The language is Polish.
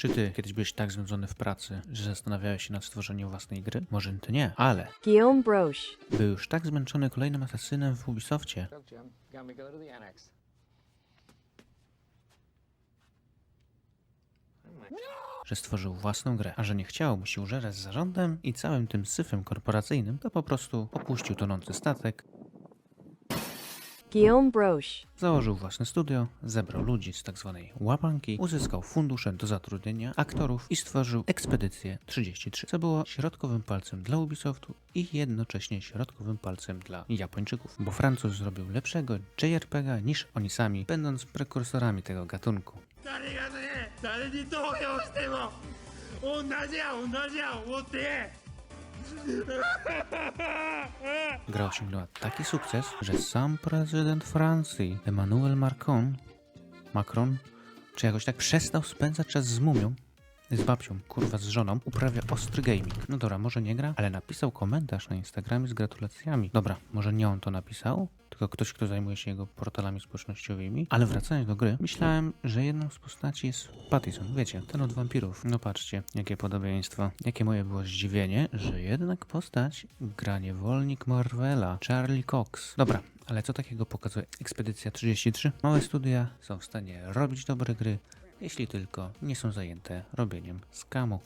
Czy ty kiedyś byłeś tak znudzony w pracy, że zastanawiałeś się nad stworzeniem własnej gry? Może ty nie, ale Guillaume Broche. był już tak zmęczony kolejnym asasynem w Ubisoftie, że stworzył własną grę, a że nie chciał mu się użerać z zarządem i całym tym syfem korporacyjnym, to po prostu opuścił tonący statek, Guillaume Broche. założył własne studio, zebrał ludzi z tzw. łapanki, uzyskał fundusze do zatrudnienia aktorów i stworzył Ekspedycję 33, co było środkowym palcem dla Ubisoftu i jednocześnie środkowym palcem dla Japończyków, bo Francuz zrobił lepszego JRPG niż oni sami, będąc prekursorami tego gatunku. Gra osiągnęła taki sukces, że sam prezydent Francji, Emmanuel Macron, Macron, czy jakoś tak przestał spędzać czas z mumią, z babcią, kurwa z żoną, uprawia ostry gaming. No dobra, może nie gra, ale napisał komentarz na Instagramie z gratulacjami. Dobra, może nie on to napisał, tylko ktoś, kto zajmuje się jego portalami społecznościowymi. Ale wracając do gry, myślałem, że jedną z postaci jest Pattison, wiecie, ten od wampirów. No patrzcie, jakie podobieństwo. Jakie moje było zdziwienie, że jednak postać gra niewolnik Marvela, Charlie Cox. Dobra, ale co takiego pokazuje Ekspedycja 33? Małe studia są w stanie robić dobre gry, jeśli tylko nie są zajęte robieniem skamu.